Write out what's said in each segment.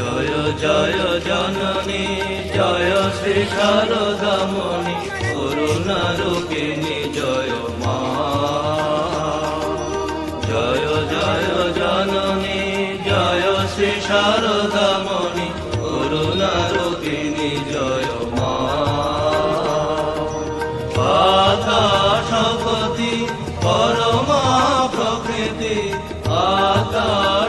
জয় জয় জননী, জয় শ্রী শারদামণি করুণা রূপিণী জয় মা। জয় জয় জননী, জয় শ্রী শারদামণি করুণা রূপিণী জয় মা। আকাশপতি পরমা প্রকৃতি আকাশপতি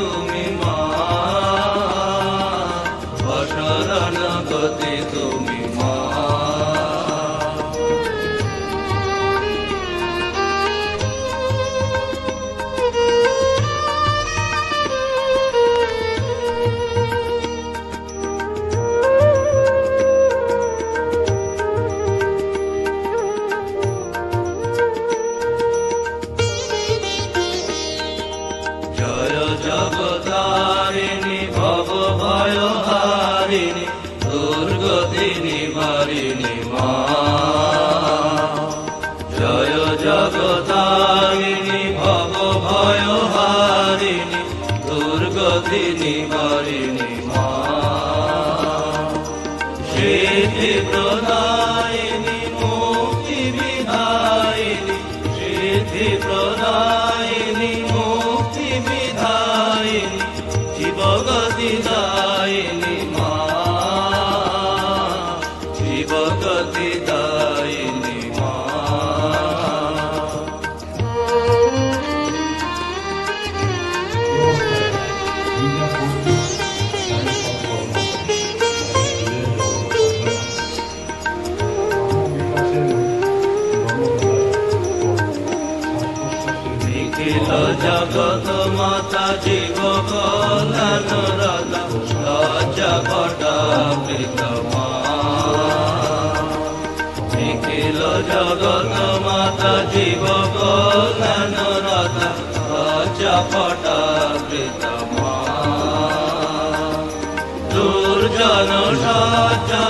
me. দুর্গতি নিবারিণী মা সিদ্ধি প্রদায়িনী, মুক্তি বিধায়িনী। সিদ্ধি প্রদায়িনী, মুক্তি বিধায়িনী। জীবগতি দায়িনী মা জীবগতি দায়িনী জগত মাতা জীব পটা প্রীতমা নিখিল জগত মাতা জীব লজ্জা পটা প্রীতমা দুর্জন সজ্জন